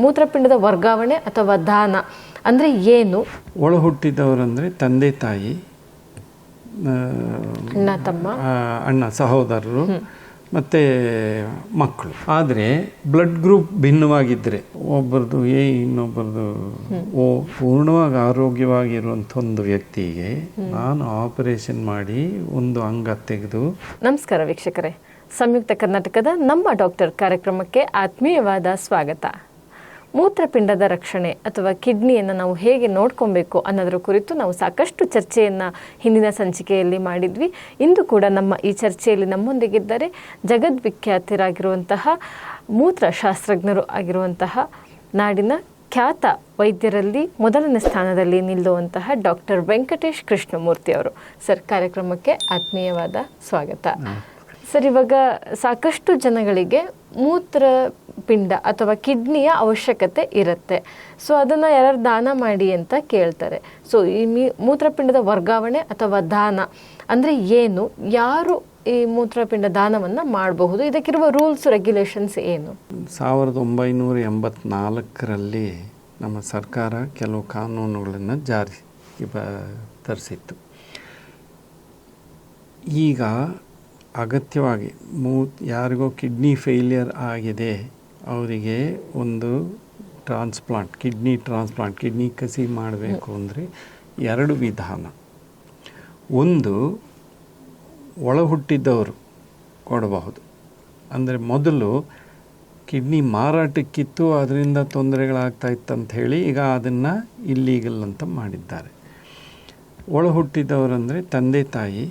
ಮೂತ್ರಪಿಂಡದ ವರ್ಗಾವಣೆ ಅಥವಾ ದಾನ ಅಂದರೆ ಏನು? ಒಳ ಹುಟ್ಟಿದವರಂದರೆ ತಂದೆ ತಾಯಿ ಅಣ್ಣ ತಮ್ಮ. ಅಣ್ಣ ಸಹೋದರರು ಮತ್ತು ಮಕ್ಕಳು. ಆದರೆ ಬ್ಲಡ್ ಗ್ರೂಪ್ ಭಿನ್ನವಾಗಿದ್ದರೆ ಒಬ್ಬರದು ಎ ಇನ್ನೊಬ್ಬರದು ಓ ಪೂರ್ಣವಾಗಿ ಆರೋಗ್ಯವಾಗಿರುವಂಥ ಒಂದು ವ್ಯಕ್ತಿಗೆ ನಾನು ಆಪರೇಷನ್ ಮಾಡಿ ಒಂದು ಅಂಗ ತೆಗೆದು ನಮಸ್ಕಾರ ವೀಕ್ಷಕರೇ. ಸಂಯುಕ್ತ ಕರ್ನಾಟಕದ ನಮ್ಮ ಡಾಕ್ಟರ್ ಕಾರ್ಯಕ್ರಮಕ್ಕೆ ಆತ್ಮೀಯವಾದ ಸ್ವಾಗತ. ಮೂತ್ರಪಿಂಡದ ರಕ್ಷಣೆ ಅಥವಾ ಕಿಡ್ನಿಯನ್ನು ನಾವು ಹೇಗೆ ನೋಡ್ಕೊಬೇಕು ಅನ್ನೋದರ ಕುರಿತು ನಾವು ಸಾಕಷ್ಟು ಚರ್ಚೆಯನ್ನು ಹಿಂದಿನ ಸಂಚಿಕೆಯಲ್ಲಿ ಮಾಡಿದ್ವಿ. ಇಂದು ಕೂಡ ನಮ್ಮ ಈ ಚರ್ಚೆಯಲ್ಲಿ ನಮ್ಮೊಂದಿಗಿದ್ದರೆ ಜಗದ್ವಿಖ್ಯಾತರಾಗಿರುವಂತಹ ಮೂತ್ರಶಾಸ್ತ್ರಜ್ಞರು ಆಗಿರುವಂತಹ ನಾಡಿನ ಖ್ಯಾತ ವೈದ್ಯರಲ್ಲಿ ಮೊದಲನೇ ಸ್ಥಾನದಲ್ಲಿ ನಿಲ್ಲುವಂತಹ ಡಾಕ್ಟರ್ ವೆಂಕಟೇಶ್ ಕೃಷ್ಣಮೂರ್ತಿ ಅವರು. ಸರ್, ಕಾರ್ಯಕ್ರಮಕ್ಕೆ ಆತ್ಮೀಯವಾದ ಸ್ವಾಗತ. ಸರ್, ಇವಾಗ ಸಾಕಷ್ಟು ಜನಗಳಿಗೆ ಮೂತ್ರಪಿಂಡ ಅಥವಾ ಕಿಡ್ನಿಯ ಅವಶ್ಯಕತೆ ಇರುತ್ತೆ. ಸೊ ಅದನ್ನು ಯಾರು ದಾನ ಮಾಡಿ ಅಂತ ಕೇಳ್ತಾರೆ. ಸೊ ಈ ಮೀ ಮೂತ್ರಪಿಂಡದ ವರ್ಗಾವಣೆ ಅಥವಾ ದಾನ ಅಂದರೆ ಏನು? ಯಾರು ಈ ಮೂತ್ರಪಿಂಡ ದಾನವನ್ನು ಮಾಡಬಹುದು? ಇದಕ್ಕಿರುವ ರೂಲ್ಸ್, ರೆಗ್ಯುಲೇಷನ್ಸ್ ಏನು? ಸಾವಿರದ ಒಂಬೈನೂರ ಎಂಬತ್ನಾಲ್ಕರಲ್ಲಿ ನಮ್ಮ ಸರ್ಕಾರ ಕೆಲವು ಕಾನೂನುಗಳನ್ನು ಜಾರಿ ತರಿಸಿತ್ತು. ಈಗ ಅಗತ್ಯವಾಗಿ ಮೂ, ಯಾರಿಗೋ ಕಿಡ್ನಿ ಫೇಲಿಯರ್ ಆಗಿದೆ, ಅವರಿಗೆ ಒಂದು ಟ್ರಾನ್ಸ್ಪ್ಲಾಂಟ್, ಕಿಡ್ನಿ ಟ್ರಾನ್ಸ್ಪ್ಲಾಂಟ್, ಕಿಡ್ನಿ ಕಸಿ ಮಾಡಬೇಕು ಅಂದರೆ ಎರಡು ವಿಧಾನ. ಒಂದು ಒಳ ಹುಟ್ಟಿದ್ದವರು ಕೊಡಬಹುದು. ಅಂದರೆ ಮೊದಲು ಕಿಡ್ನಿ ಮಾರಾಟಕ್ಕಿತ್ತು, ಅದರಿಂದ ತೊಂದರೆಗಳಾಗ್ತಾ ಇತ್ತಂತ ಹೇಳಿ ಈಗ ಅದನ್ನು ಇಲ್ಲೀಗಲ್ ಅಂತ ಮಾಡಿದ್ದಾರೆ. ಒಳ ಹುಟ್ಟಿದವರಂದರೆ ತಂದೆ ತಾಯಿ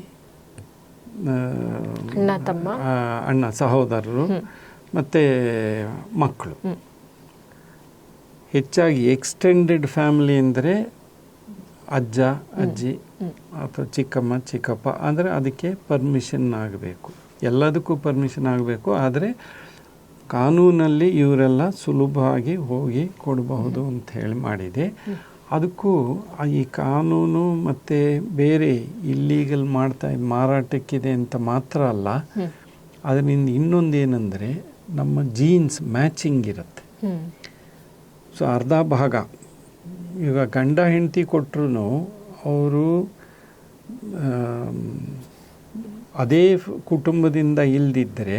ಅಣ್ಣ ತಮ್ಮ? ಆ, ಅಣ್ಣ ಸಹೋದರರು ಮತ್ತು ಮಕ್ಕಳು. ಹೆಚ್ಚಾಗಿ ಎಕ್ಸ್ಟೆಂಡೆಡ್ ಫ್ಯಾಮಿಲಿ ಅಂದರೆ ಅಜ್ಜ ಅಜ್ಜಿ ಅಥವಾ ಚಿಕ್ಕಮ್ಮ ಚಿಕ್ಕಪ್ಪ ಅಂದರೆ ಅದಕ್ಕೆ ಪರ್ಮಿಷನ್ ಆಗಬೇಕು. ಎಲ್ಲದಕ್ಕೂ ಪರ್ಮಿಷನ್ ಆಗಬೇಕು ಆದರೆ ಕಾನೂನಲ್ಲಿ ಇವರೆಲ್ಲ ಸುಲಭವಾಗಿ ಹೋಗಿ ಕೊಡಬಹುದು ಅಂತ ಹೇಳಿ ಮಾಡಿದೆ. ಅದಕ್ಕೂ ಈ ಕಾನೂನು ಮತ್ತು ಬೇರೆ ಇಲ್ಲೀಗಲ್ ಮಾಡ್ತಾ ಮಾರಾಟಕ್ಕಿದೆ ಅಂತ ಮಾತ್ರ ಅಲ್ಲ ಅದರಿಂದ ಇನ್ನೊಂದು ಏನಂದರೆ ನಮ್ಮ ಜೀನ್ಸ್ ಮ್ಯಾಚಿಂಗ್ ಇರುತ್ತೆ. ಸೊ ಅರ್ಧ ಭಾಗ ಈಗ ಗಂಡ ಹೆಂಡತಿ ಕೊಟ್ಟರು ಅವರು ಅದೇ ಕುಟುಂಬದಿಂದ ಇಲ್ದಿದ್ದರೆ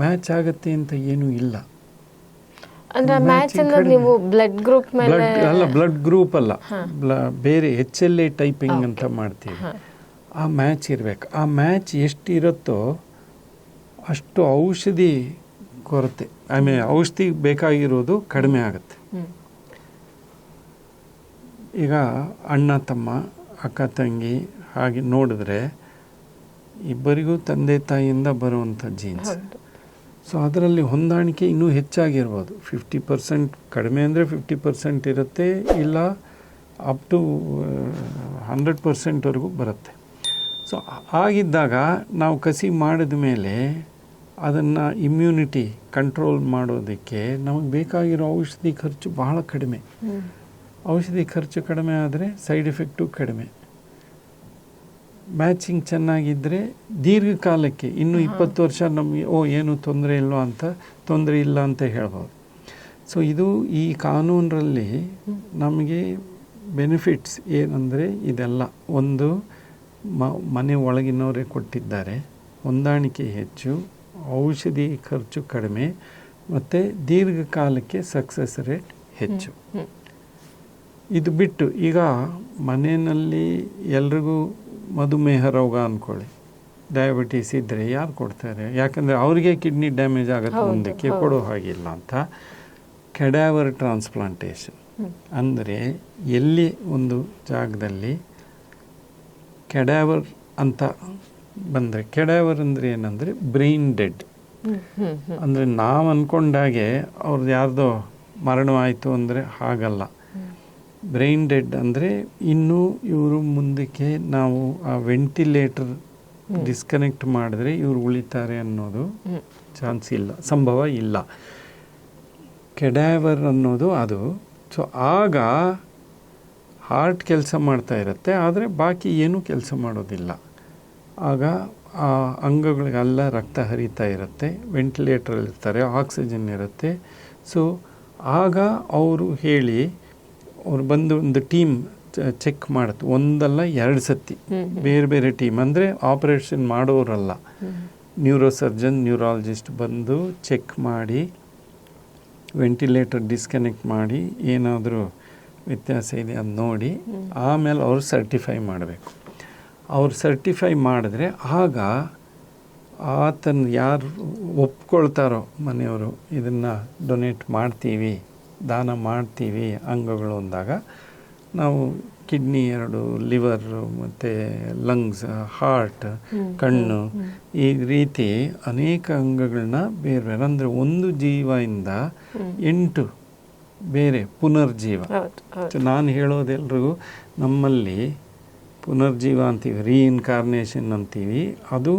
ಮ್ಯಾಚ್ ಆಗುತ್ತೆ ಅಂತ ಏನೂ ಇಲ್ಲ. ಅಂದ್ರೆ ಮ್ಯಾಚ್ ನೀವು ಬ್ಲಡ್ ಗ್ರೂಪ್ ಮೇಲೆ ಅಲ್ಲ ಬ್ಲಡ್ ಗ್ರೂಪ್ ಅಲ್ಲ. ಬೇರೆ ಎಚ್ ಎಲ್ ಎ ಟೈಪಿಂಗ್ ಅಂತ ಮಾಡ್ತೀವಿ. ಆ ಮ್ಯಾಚ್ ಇರಬೇಕು. ಆ ಮ್ಯಾಚ್ ಎಷ್ಟು ಇರುತ್ತೋ ಅಷ್ಟು ಔಷಧಿ ಕೊರತೆ. ಐ ಮೀನ್ ಔಷಧಿ ಬೇಕಾಗಿರೋದು ಕಡಿಮೆ ಆಗುತ್ತೆ. ಈಗ ಅಣ್ಣ ತಮ್ಮ ಅಕ್ಕ ತಂಗಿ ಹಾಗೆ ನೋಡಿದ್ರೆ ಇಬ್ಬರಿಗೂ ತಂದೆ ತಾಯಿಯಿಂದ ಬರುವಂಥ ಜೀನ್ಸ್. ಸೊ ಅದರಲ್ಲಿ ಹೊಂದಾಣಿಕೆ ಇನ್ನೂ ಹೆಚ್ಚಾಗಿರ್ಬೋದು. ಫಿಫ್ಟಿ ಪರ್ಸೆಂಟ್ ಕಡಿಮೆ ಅಂದರೆ ಫಿಫ್ಟಿ ಪರ್ಸೆಂಟ್ ಇರುತ್ತೆ ಇಲ್ಲ ಅಪ್ ಟು ಹಂಡ್ರೆಡ್ ಪರ್ಸೆಂಟ್ವರೆಗೂ ಬರುತ್ತೆ. ಸೊ ಆಗಿದ್ದಾಗ ನಾವು ಕಸಿ ಮಾಡಿದ ಮೇಲೆ ಅದನ್ನು ಇಮ್ಯುನಿಟಿ ಕಂಟ್ರೋಲ್ ಮಾಡೋದಕ್ಕೆ ನಮಗೆ ಬೇಕಾಗಿರೋ ಔಷಧಿ ಖರ್ಚು ಬಹಳ ಕಡಿಮೆ. ಔಷಧಿ ಖರ್ಚು ಕಡಿಮೆ ಆದರೆ ಸೈಡ್ ಎಫೆಕ್ಟು ಕಡಿಮೆ. ಮ್ಯಾಚಿಂಗ್ ಚೆನ್ನಾಗಿದ್ದರೆ ದೀರ್ಘಕಾಲಕ್ಕೆ ಇನ್ನು ಇಪ್ಪತ್ತು ವರ್ಷ ನಮಗೆ ಓ ಏನು ತೊಂದರೆ ಇಲ್ವೋ ಅಂತ ತೊಂದರೆ ಇಲ್ಲ ಅಂತ ಹೇಳ್ಬೋದು. ಸೊ ಇದು ಈ ಕಾನೂನರಲ್ಲಿ ನಮಗೆ ಬೆನಿಫಿಟ್ಸ್ ಏನಂದರೆ ಇದೆಲ್ಲ. ಒಂದು ಮ ಮನೆ ಒಳಗಿನವರೇ ಕೊಟ್ಟಿದ್ದಾರೆ. ಹೊಂದಾಣಿಕೆ ಹೆಚ್ಚು ಔಷಧಿ ಖರ್ಚು ಕಡಿಮೆ ಮತ್ತು ದೀರ್ಘಕಾಲಕ್ಕೆ ಸಕ್ಸಸ್ ರೇಟ್ ಹೆಚ್ಚು. ಇದು ಬಿಟ್ಟು ಈಗ ಮನೆಯಲ್ಲಿ ಎಲ್ರಿಗೂ ಮಧುಮೇಹ ರೋಗ ಅಂದ್ಕೊಳ್ಳಿ ಡಯಾಬಿಟೀಸ್ ಇದ್ದರೆ ಯಾರು ಕೊಡ್ತಾರೆ ಯಾಕಂದರೆ ಅವ್ರಿಗೆ ಕಿಡ್ನಿ ಡ್ಯಾಮೇಜ್ ಆಗುತ್ತೆ ಮುಂದಕ್ಕೆ. ಕೊಡೋ ಹಾಗಿಲ್ಲ ಅಂತ ಕೆಡಾವರ್ ಟ್ರಾನ್ಸ್ಪ್ಲಾಂಟೇಷನ್. ಅಂದರೆ ಎಲ್ಲಿ ಒಂದು ಜಾಗದಲ್ಲಿ ಕೆಡಾವರ್ ಅಂತ ಬಂದರೆ ಕೆಡಾವರ್ ಅಂದರೆ ಏನಂದರೆ ಬ್ರೈನ್ ಡೆಡ್. ಅಂದರೆ ನಾವು ಅಂದ್ಕೊಂಡಾಗೆ ಅವ್ರದ್ದು ಯಾರ್ದೋ ಮರಣವಾಯಿತು ಅಂದರೆ ಹಾಗಲ್ಲ ಬ್ರೈನ್ ಡೆಡ್ ಅಂದರೆ ಇನ್ನೂ ಇವರು ಮುಂದಕ್ಕೆ ನಾವು ಆ ವೆಂಟಿಲೇಟರ್ ಡಿಸ್ಕನೆಕ್ಟ್ ಮಾಡಿದ್ರೆ ಇವರು ಉಳಿತಾರೆ ಅನ್ನೋದು ಚಾನ್ಸ್ ಇಲ್ಲ ಸಂಭವ ಇಲ್ಲ. ಕೆಡಾವರ್ ಅನ್ನೋದು ಅದು. ಸೊ ಆಗ ಹಾರ್ಟ್ ಕೆಲಸ ಮಾಡ್ತಾ ಇರುತ್ತೆ ಆದರೆ ಬಾಕಿ ಏನೂ ಕೆಲಸ ಮಾಡೋದಿಲ್ಲ. ಆಗ ಆ ಅಂಗಗಳಿಗೆಲ್ಲ ರಕ್ತ ಹರಿತಾ ಇರುತ್ತೆ ವೆಂಟಿಲೇಟರ್ ಇರ್ತಾರೆ ಆಕ್ಸಿಜನ್ ಇರುತ್ತೆ. ಸೊ ಆಗ ಅವರು ಹೇಳಿ ಅವ್ರು ಬಂದು ಒಂದು ಟೀಮ್ ಚೆಕ್ ಮಾಡುತ್ತೆ ಒಂದಲ್ಲ ಎರಡು ಸತಿ. ಬೇರೆ ಬೇರೆ ಟೀಮ್. ಅಂದರೆ ಆಪರೇಷನ್ ಮಾಡೋರಲ್ಲ. ನ್ಯೂರೋ ಸರ್ಜನ್ ನ್ಯೂರಾಲಜಿಸ್ಟ್ ಬಂದು ಚೆಕ್ ಮಾಡಿ ವೆಂಟಿಲೇಟರ್ ಡಿಸ್ಕನೆಕ್ಟ್ ಮಾಡಿ ಏನಾದರೂ ವ್ಯತ್ಯಾಸ ಇದೆ ಅದು ನೋಡಿ ಆಮೇಲೆ ಅವ್ರು ಸರ್ಟಿಫೈ ಮಾಡಬೇಕು. ಅವ್ರು ಸರ್ಟಿಫೈ ಮಾಡಿದ್ರೆ ಆಗ ಆತನ ಯಾರು ಒಪ್ಕೊಳ್ತಾರೋ ಮನೆಯವರು ಇದನ್ನು ಡೊನೇಟ್ ಮಾಡ್ತೀವಿ. ದಾನ ಮಾಡ್ತೀವಿ ಅಂಗಗಳು ಅಂದಾಗ ನಾವು ಕಿಡ್ನಿ ಎರಡು ಲಿವರ್ ಮತ್ತು ಲಂಗ್ಸ್ ಹಾರ್ಟ್ ಕಣ್ಣು ಈ ರೀತಿ ಅನೇಕ ಅಂಗಗಳನ್ನ ಬೇರೆ ಬೇರೆ ಅಂದರೆ ಒಂದು ಜೀವದಿಂದ ಎಂಟು ಬೇರೆ ಪುನರ್ಜೀವ. ನಾನು ಹೇಳೋದೆಲ್ರಿಗೂ ನಮ್ಮಲ್ಲಿ ಪುನರ್ಜೀವ ಅಂತೀವಿ ರೀಇನ್ಕಾರ್ನೇಷನ್ ಅಂತೀವಿ. ಅದು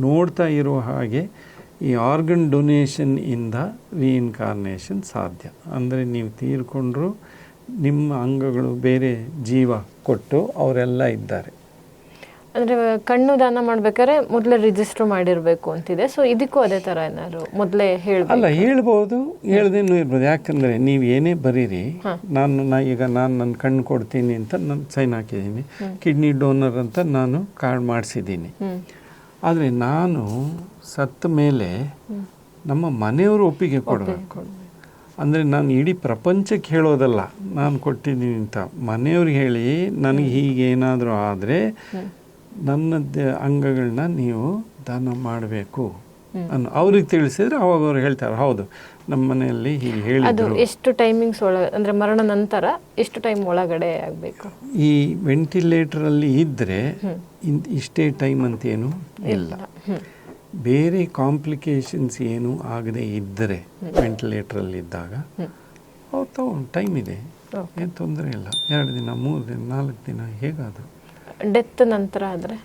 ನೋಡ್ತಾ ಇರೋ ಹಾಗೆ ಈ ಆರ್ಗನ್ ಡೊನೇಷನ್ ಇಂದ ರೀಇನ್ಕಾರ್ನೇಷನ್ ಸಾಧ್ಯ. ಅಂದರೆ ನೀವು ತೀರ್ಕೊಂಡ್ರು ನಿಮ್ಮ ಅಂಗಗಳು ಬೇರೆ ಜೀವ ಕೊಟ್ಟು ಅವರೆಲ್ಲ ಇದ್ದಾರೆ. ಅಂದರೆ ಕಣ್ಣು ದಾನ ಮಾಡ್ಬೇಕಾದ್ರೆ ಮೊದಲೇ ರಿಜಿಸ್ಟರ್ ಮಾಡಿರಬೇಕು ಅಂತಿದೆ. ಸೊ ಇದಕ್ಕೂ ಅದೇ ಥರ ಏನಾದ್ರು ಮೊದಲೇ ಹೇಳಿ ಅಲ್ಲ ಹೇಳ್ಬೋದು ಹೇಳ್ದೇನೂ ಇರ್ಬೋದು. ಯಾಕಂದರೆ ನೀವು ಏನೇ ಬರೀರಿ ನಾನು ನಾ ಈಗ ನಾನು ನನ್ನ ಕಣ್ಣು ಕೊಡ್ತೀನಿ ಅಂತ ನಾನು ಸೈನ್ ಹಾಕಿದ್ದೀನಿ. ಕಿಡ್ನಿ ಡೋನರ್ ಅಂತ ನಾನು ಕಾರ್ಡ್ ಮಾಡಿಸಿದ್ದೀನಿ. ಆದರೆ ನಾನು ಸತ್ತ ಮೇಲೆ ನಮ್ಮ ಮನೆಯವರು ಒಪ್ಪಿಗೆ ಕೊಡಬೇಕು. ಅಂದರೆ ನಾನು ಇಡೀ ಪ್ರಪಂಚಕ್ಕೆ ಹೇಳೋದಲ್ಲ ನಾನು ಕೊಟ್ಟಿದ್ದೀನಿ ಅಂತ. ಮನೆಯವ್ರಿಗೆ ಹೇಳಿ ನನಗೆ ಹೀಗೇನಾದರೂ ಆದರೆ ನನ್ನ ದ- ಅಂಗಗಳನ್ನ ನೀವು ದಾನ ಮಾಡಬೇಕು ಅನ್ನು ಅವ್ರಿಗೆ ತಿಳಿಸಿದ್ರೆ ಅವಾಗ ಅವ್ರು ಹೇಳ್ತಾರೆ ಹೌದು ನಮ್ಮ ಮನೆಯಲ್ಲಿ ಹೀಗೆ ಹೇಳಿದ್ರು. ಎಷ್ಟು ಟೈಮಿಂಗ್ಸ್ ಒಳಗೆ ಅಂದರೆ ಮರಣ ನಂತರ ಎಷ್ಟು ಟೈಮ್ ಒಳಗಡೆ ಆಗಬೇಕು? ಈ ವೆಂಟಿಲೇಟರಲ್ಲಿ ಇದ್ದರೆ ಇಷ್ಟೇ ಟೈಮ್ ಅಂತೇನು ಇಲ್ಲ. ಬೇರೆ ಕಾಂಪ್ಲಿಕೇಶನ್ಸ್ ಏನು ಆಗದೆ ಇದ್ದರೆ ವೆಂಟಿಲೇಟ್ರಲ್ಲಿ ಇದ್ದಾಗ ಅವ್ರು ತಗೊಂಡು ಟೈಮ್ ಇದೆ. ಏನು ತೊಂದರೆ ಇಲ್ಲ. ಎರಡು ದಿನ ಮೂರು ದಿನ ನಾಲ್ಕು ದಿನ ಹೇಗಾದರೂ. ಡೆತ್ ನಂತರ ಆದರೆ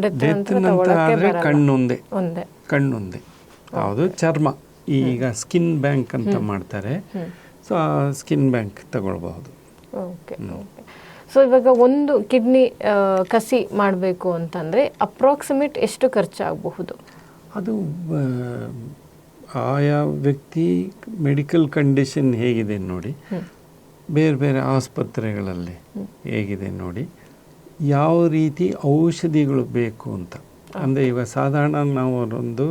ಡೆತ್ ನಂತರ ಆದರೆ ಕಣ್ಣೊಂದೆ. ಕಣ್ಣೊಂದೇ. ಯಾವುದು ಚರ್ಮ. ಈಗ ಸ್ಕಿನ್ ಬ್ಯಾಂಕ್ ಅಂತ ಮಾಡ್ತಾರೆ. ಸೊ ಸ್ಕಿನ್ ಬ್ಯಾಂಕ್ ತಗೊಳ್ಬಹುದು. ಓಕೆ ಸೊ ಇವಾಗ ಒಂದು ಕಿಡ್ನಿ ಕಸಿ ಮಾಡಬೇಕು ಅಂತಂದರೆ ಅಪ್ರಾಕ್ಸಿಮೇಟ್ ಎಷ್ಟು ಖರ್ಚಾಗಬಹುದು? ಅದು ಆಯಾ ವ್ಯಕ್ತಿ ಮೆಡಿಕಲ್ ಕಂಡೀಷನ್ ಹೇಗಿದೆ ನೋಡಿ ಬೇರೆ ಬೇರೆ ಆಸ್ಪತ್ರೆಗಳಲ್ಲಿ ಹೇಗಿದೆ ನೋಡಿ ಯಾವ ರೀತಿ ಔಷಧಿಗಳು ಬೇಕು ಅಂತ. ಅಂದರೆ ಇವಾಗ ಸಾಧಾರಣ ನಾವು ಒಂದು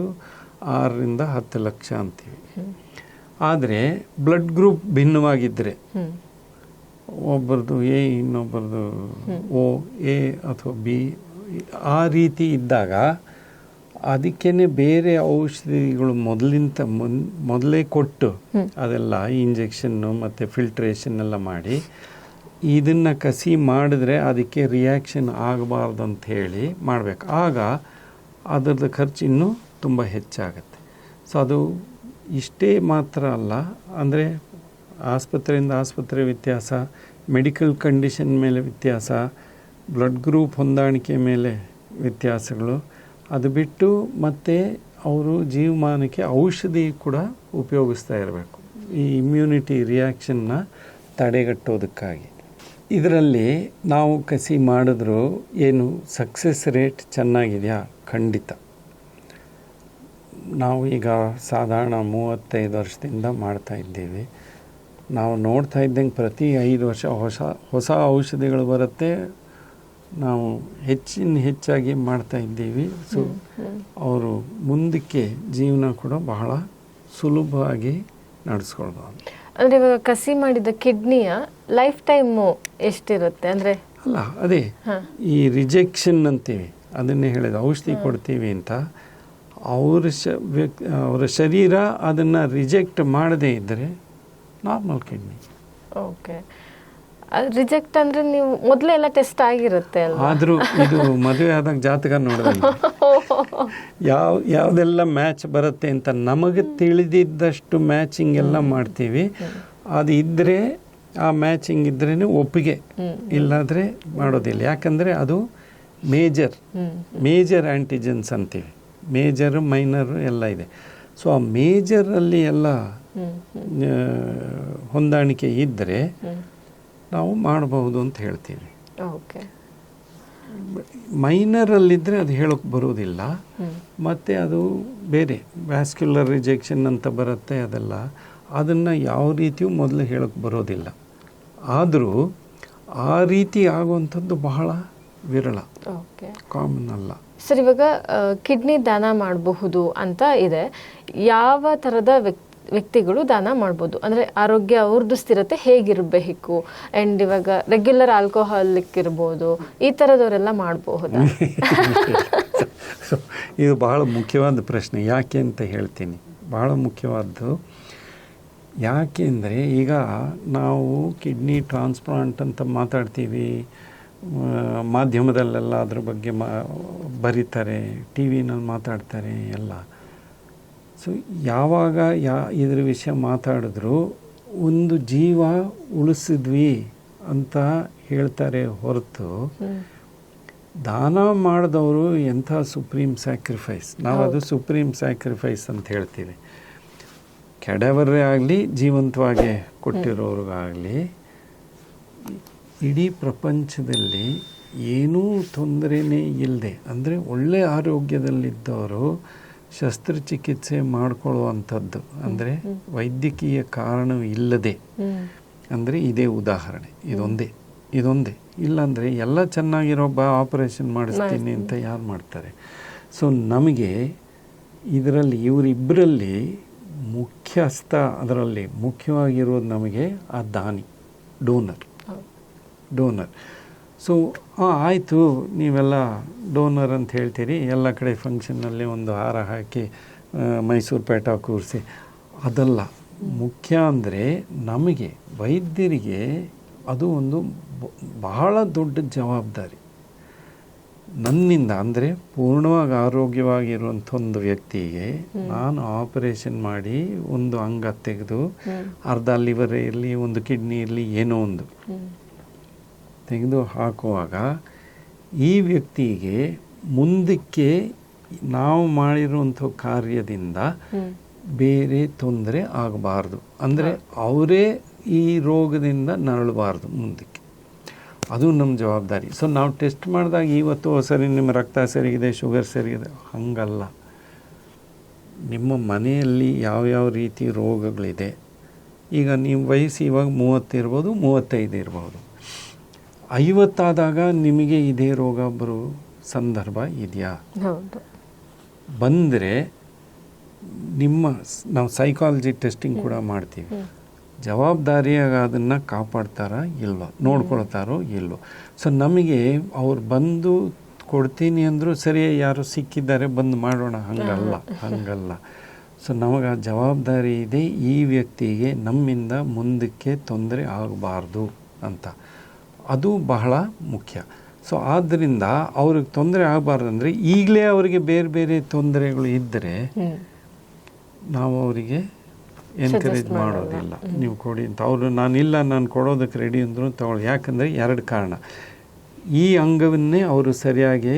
ಆರರಿಂದ ಹತ್ತು ಲಕ್ಷ ಅಂತೀವಿ. ಆದರೆ ಬ್ಲಡ್ ಗ್ರೂಪ್ ಭಿನ್ನವಾಗಿದ್ದರೆ ಒಬ್ಬರದು ಎ ಇನ್ನೊಬ್ಬರದು ಓ ಎ ಅಥವಾ ಬಿ ಆ ರೀತಿ ಇದ್ದಾಗ ಅದಕ್ಕೇನೆ ಬೇರೆ ಔಷಧಿಗಳು ಮೊದಲಿಂದ ಮುನ್ ಮೊದಲೇ ಕೊಟ್ಟು ಅದೆಲ್ಲ ಇಂಜೆಕ್ಷನ್ನು ಮತ್ತು ಫಿಲ್ಟ್ರೇಷನ್ ಎಲ್ಲ ಮಾಡಿ ಇದನ್ನು ಕಸಿ ಮಾಡಿದ್ರೆ ಅದಕ್ಕೆ ರಿಯಾಕ್ಷನ್ ಆಗಬಾರ್ದು ಅಂತ ಹೇಳಿ ಮಾಡಬೇಕು. ಆಗ ಅದರದ್ದು ಖರ್ಚು ಇನ್ನೂ ತುಂಬ ಹೆಚ್ಚಾಗುತ್ತೆ. ಸೊ ಅದು ಇಷ್ಟೇ ಮಾತ್ರ ಅಲ್ಲ ಅಂದರೆ ಆಸ್ಪತ್ರೆಯಿಂದ ಆಸ್ಪತ್ರೆ ವ್ಯತ್ಯಾಸ ಮೆಡಿಕಲ್ ಕಂಡೀಷನ್ ಮೇಲೆ ವ್ಯತ್ಯಾಸ ಬ್ಲಡ್ ಗ್ರೂಪ್ ಹೊಂದಾಣಿಕೆ ಮೇಲೆ ವ್ಯತ್ಯಾಸಗಳು. ಅದು ಬಿಟ್ಟು ಮತ್ತೆ ಅವರು ಜೀವಮಾನಕ್ಕೆ ಔಷಧಿ ಕೂಡ ಉಪಯೋಗಿಸ್ತಾ ಇರಬೇಕು. ಈ ಇಮ್ಯುನಿಟಿ ರಿಯಾಕ್ಷನ್ನ ತಡೆಗಟ್ಟೋದಕ್ಕಾಗಿ. ಇದರಲ್ಲಿ ನಾವು ಕಸಿ ಮಾಡಿದ್ರೂ ಏನು ಸಕ್ಸಸ್ ರೇಟ್ ಚೆನ್ನಾಗಿದೆಯಾ? ಖಂಡಿತ. ನಾವು ಈಗ ಸಾಧಾರಣ ಮೂವತ್ತೈದು ವರ್ಷದಿಂದ ಮಾಡ್ತಾ ಇದ್ದೀವಿ. ನಾವು ನೋಡ್ತಾ ಇದ್ದಂಗೆ ಪ್ರತಿ ಐದು ವರ್ಷ ಹೊಸ ಹೊಸ ಔಷಧಿಗಳು ಬರುತ್ತೆ. ನಾವು ಹೆಚ್ಚಿನ ಹೆಚ್ಚಾಗಿ ಮಾಡ್ತಾ ಇದ್ದೀವಿ. ಸೊ ಅವರು ಮುಂದಕ್ಕೆ ಜೀವನ ಕೂಡ ಬಹಳ ಸುಲಭವಾಗಿ ನಡೆಸ್ಕೊಳ್ಬೋದು. ಅಂದರೆ ಇವಾಗ ಕಸಿ ಮಾಡಿದ ಕಿಡ್ನಿಯ ಲೈಫ್ ಟೈಮು ಎಷ್ಟಿರುತ್ತೆ? ಅಂದರೆ ಅಲ್ಲ ಅದೇ ಈ ರಿಜೆಕ್ಷನ್ ಅಂತೀವಿ. ಅದನ್ನೇ ಹೇಳಿದ ಔಷಧಿ ಕೊಡ್ತೀವಿ ಅಂತ. ಅವ್ರ ಶ ವ್ಯಕ್ತಿ ಅವರ ಶರೀರ ಅದನ್ನು ರಿಜೆಕ್ಟ್ ಮಾಡದೇ ಇದ್ದರೆ ನಾರ್ಮಲ್ ಕಿಡ್ನಿ ಓಕೆ ರಿಜೆಕ್ಟ್ ಅಂದ್ರೆ ನೀವು ಮೊದಲೇ ಎಲ್ಲ ಟೆಸ್ಟ್ ಆಗಿರುತ್ತೆ ಅಲ್ವಾ? ಆದರೂ ಇದು ಮದುವೆ ಆದಾಗ ಜಾತಕ ನೋಡಿದಂಗೆ ಯಾವ ಯಾವುದೆಲ್ಲ ಮ್ಯಾಚ್ ಬರುತ್ತೆ ಅಂತ ನಮಗೆ ತಿಳಿದಿದ್ದಷ್ಟು ಮ್ಯಾಚಿಂಗ್ ಎಲ್ಲ ಮಾಡ್ತೀವಿ. ಅದು ಇದ್ದರೆ ಆ ಮ್ಯಾಚಿಂಗ್ ಇದ್ರೇ ಒಪ್ಪಿಗೆ. ಇಲ್ಲಾದರೆ ಮಾಡೋದಿಲ್ಲ. ಯಾಕಂದರೆ ಅದು ಮೇಜರ್ ಮೇಜರ್ ಆಂಟಿಜೆನ್ಸ್ ಅಂತೀವಿ. ಮೇಜರ್ ಮೈನರ್ ಎಲ್ಲ ಇದೆ. ಸೊ ಆ ಮೇಜರಲ್ಲಿ ಎಲ್ಲ ಹೊಂದಾಣಿಕೆ ಇದ್ದರೆ ನಾವು ಮಾಡಬಹುದು ಅಂತ ಹೇಳ್ತೀವಿ. ಓಕೆ. ಮೈನರಲ್ಲಿದ್ದರೆ ಅದು ಹೇಳೋಕ್ಕೆ ಬರೋದಿಲ್ಲ ಮತ್ತು ಅದು ಬೇರೆ ವ್ಯಾಸ್ಕ್ಯುಲರ್ ರಿಜೆಕ್ಷನ್ ಅಂತ ಬರುತ್ತೆ ಅದೆಲ್ಲ. ಅದನ್ನು ಯಾವ ರೀತಿಯೂ ಮೊದಲು ಹೇಳಕ್ಕೆ ಬರೋದಿಲ್ಲ. ಆದರೂ ಆ ರೀತಿ ಆಗುವಂಥದ್ದು ಬಹಳ ವಿರಳ. ಓಕೆ. ಕಾಮನ್ ಅಲ್ಲ. ಸರ್ ಇವಾಗ ಕಿಡ್ನಿ ದಾನ ಮಾಡಬಹುದು ಅಂತ ಇದೆ. ಯಾವ ಥರದ ವ್ಯಕ್ತಿ ವ್ಯಕ್ತಿಗಳು ದಾನ ಮಾಡ್ಬೋದು. ಅಂದರೆ ಆರೋಗ್ಯ ಅವ್ರದ್ದು ಸ್ಥಿರತೆ ಹೇಗಿರಬೇಕು? ಆ್ಯಂಡ್ ಇವಾಗ ರೆಗ್ಯುಲರ್ ಆಲ್ಕೋಹಾಲಿಕ್ ಇರ್ಬೋದು ಈ ಥರದವರೆಲ್ಲ ಮಾಡಬಹುದು ಸೊ ಇದು ಬಹಳ ಮುಖ್ಯವಾದ ಪ್ರಶ್ನೆ. ಯಾಕೆ ಅಂತ ಹೇಳ್ತೀನಿ. ಬಹಳ ಮುಖ್ಯವಾದ್ದು. ಯಾಕೆ ಅಂದರೆ ಈಗ ನಾವು ಕಿಡ್ನಿ ಟ್ರಾನ್ಸ್ಪ್ಲಾಂಟ್ ಅಂತ ಮಾತಾಡ್ತೀವಿ. ಮಾಧ್ಯಮದಲ್ಲೆಲ್ಲ ಅದ್ರ ಬಗ್ಗೆ ಮಾ, ಬರೀತಾರೆ. ಟಿ ವಿನಲ್ಲಿ ಮಾತಾಡ್ತಾರೆ ಎಲ್ಲ. ಸೊ ಯಾವಾಗ ಯಾ ಇದ್ರ ವಿಷಯ ಮಾತಾಡಿದ್ರು ಒಂದು ಜೀವ ಉಳಿಸಿದ್ವಿ ಅಂತ ಹೇಳ್ತಾರೆ ಹೊರತು ದಾನ ಮಾಡಿದವರು ಎಂಥ ಸುಪ್ರೀಂ ಸ್ಯಾಕ್ರಿಫೈಸ್? ನಾವು ಅದು ಸುಪ್ರೀಂ ಸ್ಯಾಕ್ರಿಫೈಸ್ ಅಂತ ಹೇಳ್ತೀವಿ. ಕೆಡವರೇ ಆಗಲಿ ಜೀವಂತವಾಗಿ ಕೊಟ್ಟಿರೋರಿಗಾಗಲಿ ಇಡೀ ಪ್ರಪಂಚದಲ್ಲಿ ಏನೂ ತೊಂದರೆನೇ ಇಲ್ಲದೆ ಅಂದರೆ ಒಳ್ಳೆ ಆರೋಗ್ಯದಲ್ಲಿದ್ದವರು ಶಸ್ತ್ರಚಿಕಿತ್ಸೆ ಮಾಡಿಕೊಳ್ಳುವಂಥದ್ದು. ಅಂದರೆ ವೈದ್ಯಕೀಯ ಕಾರಣ ಇಲ್ಲದೆ. ಅಂದರೆ ಇದೇ ಉದಾಹರಣೆ. ಇದೊಂದೇ. ಇದೊಂದೇ. ಇಲ್ಲಾಂದರೆ ಎಲ್ಲ ಚೆನ್ನಾಗಿರೋ ಬಾ ಆಪರೇಷನ್ ಮಾಡಿಸ್ತೀನಿ ಅಂತ ಯಾರು ಮಾಡ್ತಾರೆ? ಸೊ ನಮಗೆ ಇದರಲ್ಲಿ ಇವರಿಬ್ಬರಲ್ಲಿ ಮುಖ್ಯಸ್ಥ ಅದರಲ್ಲಿ ಮುಖ್ಯವಾಗಿರೋದು ನಮಗೆ ಆ ದಾನಿ ಡೋನರ್. ಡೋನರ್. ಸೊ ಹಾಂ ಆಯಿತು ನೀವೆಲ್ಲ ಡೋನರ್ ಅಂತ ಹೇಳ್ತೀರಿ. ಎಲ್ಲ ಕಡೆ ಫಂಕ್ಷನ್ನಲ್ಲಿ ಒಂದು ಹಾರ ಹಾಕಿ ಮೈಸೂರು ಪೇಟ ಕೂರಿಸಿ. ಅದಲ್ಲ ಮುಖ್ಯ ಅಂದರೆ ನಮಗೆ ವೈದ್ಯರಿಗೆ ಅದು ಒಂದು ಬಹಳ ದೊಡ್ಡ ಜವಾಬ್ದಾರಿ. ನನ್ನಿಂದ ಅಂದರೆ ಪೂರ್ಣವಾಗಿ ಆರೋಗ್ಯವಾಗಿರುವಂಥ ಒಂದು ವ್ಯಕ್ತಿಗೆ ನಾನು ಆಪರೇಷನ್ ಮಾಡಿ ಒಂದು ಅಂಗ ತೆಗೆದು ಅರ್ಧ ಲಿವರ್ ಇರಲಿ ಒಂದು ಕಿಡ್ನಿ ಇರಲಿ ಏನೋ ಒಂದು. ತೆಗೆದು ಹಾಕುವಾಗ ಈ ವ್ಯಕ್ತಿಗೆ ಮುಂದಕ್ಕೆ ನಾವು ಮಾಡಿರುವಂಥ ಕಾರ್ಯದಿಂದ ಬೇರೆ ತೊಂದರೆ ಆಗಬಾರ್ದು. ಅಂದರೆ ಅವರೇ ಈ ರೋಗದಿಂದ ನರಳಬಾರ್ದು ಮುಂದಕ್ಕೆ. ಅದು ನಮ್ಮ ಜವಾಬ್ದಾರಿ. ಸೊ ನಾವು ಟೆಸ್ಟ್ ಮಾಡಿದಾಗ ಇವತ್ತು "ಓ, ಸರಿ ನಿಮ್ಮ ರಕ್ತ ಸರಿಗಿದೆ ಶುಗರ್ ಸರಿಗಿದೆ ಹಂಗಲ್ಲ. ನಿಮ್ಮ ಮನೆಯಲ್ಲಿ ಯಾವ್ಯಾವ ರೀತಿ ರೋಗಗಳಿದೆ? ಈಗ ನೀವು ವಯಸ್ಸು ಇವಾಗ ಮೂವತ್ತಿರ್ಬೋದು ಮೂವತ್ತೈದು ಇರ್ಬೋದು. ಐವತ್ತಾದಾಗ ನಿಮಗೆ ಇದೇ ರೋಗ ಬರೋ ಸಂದರ್ಭ ಇದೆಯಾ? ಬಂದರೆ ನಿಮ್ಮ ನಾವು ಸೈಕಾಲಜಿ ಟೆಸ್ಟಿಂಗ್ ಕೂಡ ಮಾಡ್ತೀವಿ. ಜವಾಬ್ದಾರಿಯಾಗಿ ಅದನ್ನು ಕಾಪಾಡ್ತಾರಾ ಇಲ್ವೋ ನೋಡ್ಕೊಳ್ತಾರೋ ಇಲ್ವೋ. ಸೊ ನಮಗೆ ಅವ್ರು ಬಂದು ಕೊಡ್ತೀನಿ ಅಂದರೂ ಸರಿ ಯಾರು ಸಿಕ್ಕಿದ್ದಾರೆ ಬಂದು ಮಾಡೋಣ. ಹಂಗಲ್ಲ ಹಂಗಲ್ಲ. ಸೊ ನಮಗೆ ಆ ಜವಾಬ್ದಾರಿ ಇದೆ. ಈ ವ್ಯಕ್ತಿಗೆ ನಮ್ಮಿಂದ ಮುಂದಕ್ಕೆ ತೊಂದರೆ ಆಗಬಾರ್ದು ಅಂತ. ಅದು ಬಹಳ ಮುಖ್ಯ. ಸೊ ಆದ್ದರಿಂದ ಅವ್ರಿಗೆ ತೊಂದರೆ ಆಗಬಾರ್ದು ಅಂದರೆ ಈಗಲೇ ಅವರಿಗೆ ಬೇರೆ ಬೇರೆ ತೊಂದರೆಗಳು ಇದ್ದರೆ ನಾವು ಅವರಿಗೆ ಎನ್ಕರೇಜ್ ಮಾಡೋದಿಲ್ಲ. ನೀವು ಕೊಡಿ ಅಂತ. ಅವರು ನಾನಿಲ್ಲ ನಾನು ಕೊಡೋದಕ್ಕೆ ರೆಡಿ ಅಂದ್ರೂ ತಗೊಳ್ಳಿ ಯಾಕಂದರೆ ಎರಡು ಕಾರಣ. ಈ ಅಂಗವನ್ನೇ ಅವರು ಸರಿಯಾಗಿ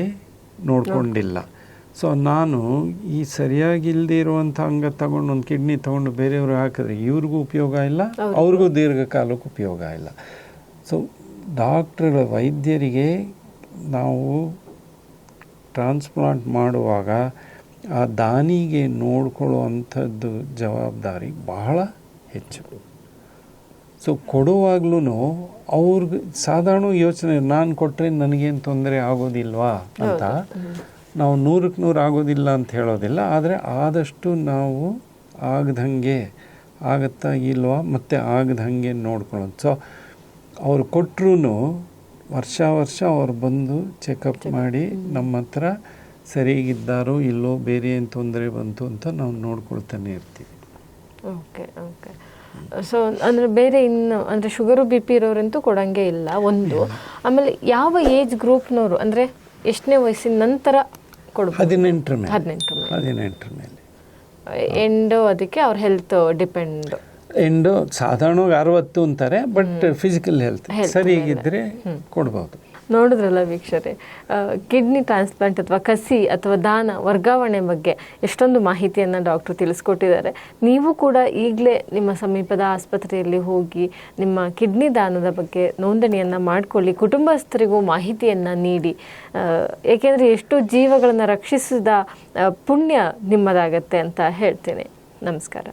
ನೋಡಿಕೊಂಡಿಲ್ಲ. ಸೊ ನಾನು ಈ ಸರಿಯಾಗಿ ಇಲ್ಲದೆ ಇರುವಂಥ ಅಂಗ ತಗೊಂಡು ಒಂದು ಕಿಡ್ನಿ ತಗೊಂಡು ಬೇರೆಯವ್ರಿಗೆ ಹಾಕಿದ್ರೆ ಇವ್ರಿಗೂ ಉಪಯೋಗ ಇಲ್ಲ ಅವ್ರಿಗೂ ದೀರ್ಘಕಾಲಕ್ಕೆ ಉಪಯೋಗ ಇಲ್ಲ. ಸೊ ಡಾಕ್ಟ್ರುಗಳ ವೈದ್ಯರಿಗೆ ನಾವು ಟ್ರಾನ್ಸ್ಪ್ಲಾಂಟ್ ಮಾಡುವಾಗ ಆ ದಾನಿಗೆ ನೋಡ್ಕೊಳ್ಳುವಂಥದ್ದು ಜವಾಬ್ದಾರಿ ಬಹಳ ಹೆಚ್ಚು. ಸೊ ಕೊಡುವಾಗ್ಲೂ ಅವ್ರಿಗೆ ಸಾಧಾರಣ ಯೋಚನೆ ನಾನು ಕೊಟ್ಟರೆ ನನಗೇನು ತೊಂದರೆ ಆಗೋದಿಲ್ವಾ ಅಂತ. ನಾವು ನೂರಕ್ಕೆ ನೂರು ಆಗೋದಿಲ್ಲ ಅಂತ ಹೇಳೋದಿಲ್ಲ ಆದರೆ ಆದಷ್ಟು ನಾವು ಆಗದಂಗೆ ಆಗತ್ತಾ ಇಲ್ವಾ ಮತ್ತು ಆಗದಂಗೆ ನೋಡ್ಕೊಳ್ಳೋದು. ಸೊ ಅವ್ರು ಕೊಟ್ಟರು ವರ್ಷ ವರ್ಷ ಅವ್ರು ಬಂದು ಚೆಕಪ್ ಮಾಡಿ ನಮ್ಮ ಹತ್ರ ಸರಿಯಾಗಿದ್ದಾರೋ ಇಲ್ಲೋ ಬೇರೆ ಏನು ತೊಂದರೆ ಬಂತು ಅಂತ ನಾವು ನೋಡ್ಕೊಳ್ತಾನೆ ಇರ್ತೀವಿ. ಓಕೆ ಓಕೆ ಸೊ ಅಂದರೆ ಬೇರೆ ಇನ್ನು ಅಂದರೆ ಶುಗರು ಬಿ ಪಿ ಇರೋರಂತೂ ಕೊಡಂಗೆ ಇಲ್ಲ ಒಂದು. ಆಮೇಲೆ ಯಾವ ಏಜ್ ಗ್ರೂಪ್ನವರು ಅಂದರೆ ಎಷ್ಟನೇ ವಯಸ್ಸಿನ ನಂತರ ಕೊಡ್ಬೋದು? ಹದಿನೆಂಟರ ಮೇಲೆ. ಹದಿನೆಂಟರ ಮೇಲೆ. ಹದಿನೆಂಟರ ಮೇಲೆ. ಎಂಡ್ ಅದಕ್ಕೆ ಅವ್ರ ಹೆಲ್ತ್ ಡಿಪೆಂಡ್ ಎಂಡು ಸಾಧಾರಣವಾಗಿ ಅರವತ್ತು ಅಂತಾರೆ ಬಟ್ ಫಿಸಿಕಲ್ ಹೆಲ್ತ್ ಸರಿಯಾಗಿದ್ದರೆ ಕೊಡ್ಬೋದು. ನೋಡಿದ್ರಲ್ಲ ವೀಕ್ಷರೆ ಕಿಡ್ನಿ ಟ್ರಾನ್ಸ್ಪ್ಲಾಂಟ್ ಅಥವಾ ಕಸಿ ಅಥವಾ ದಾನ ವರ್ಗಾವಣೆ ಬಗ್ಗೆ ಎಷ್ಟೊಂದು ಮಾಹಿತಿಯನ್ನು ಡಾಕ್ಟರ್ ತಿಳಿಸ್ಕೊಟ್ಟಿದ್ದಾರೆ. ನೀವು ಕೂಡ ಈಗಲೇ ನಿಮ್ಮ ಸಮೀಪದ ಆಸ್ಪತ್ರೆಯಲ್ಲಿ ಹೋಗಿ ನಿಮ್ಮ ಕಿಡ್ನಿ ದಾನದ ಬಗ್ಗೆ ನೋಂದಣಿಯನ್ನು ಮಾಡಿಕೊಳ್ಳಿ ಕುಟುಂಬಸ್ಥರಿಗೂ ಮಾಹಿತಿಯನ್ನು ನೀಡಿ. ಏಕೆಂದರೆ ಎಷ್ಟು ಜೀವಗಳನ್ನು ರಕ್ಷಿಸಿದ ಪುಣ್ಯ ನಿಮ್ಮದಾಗತ್ತೆ ಅಂತ ಹೇಳ್ತೇನೆ. ನಮಸ್ಕಾರ.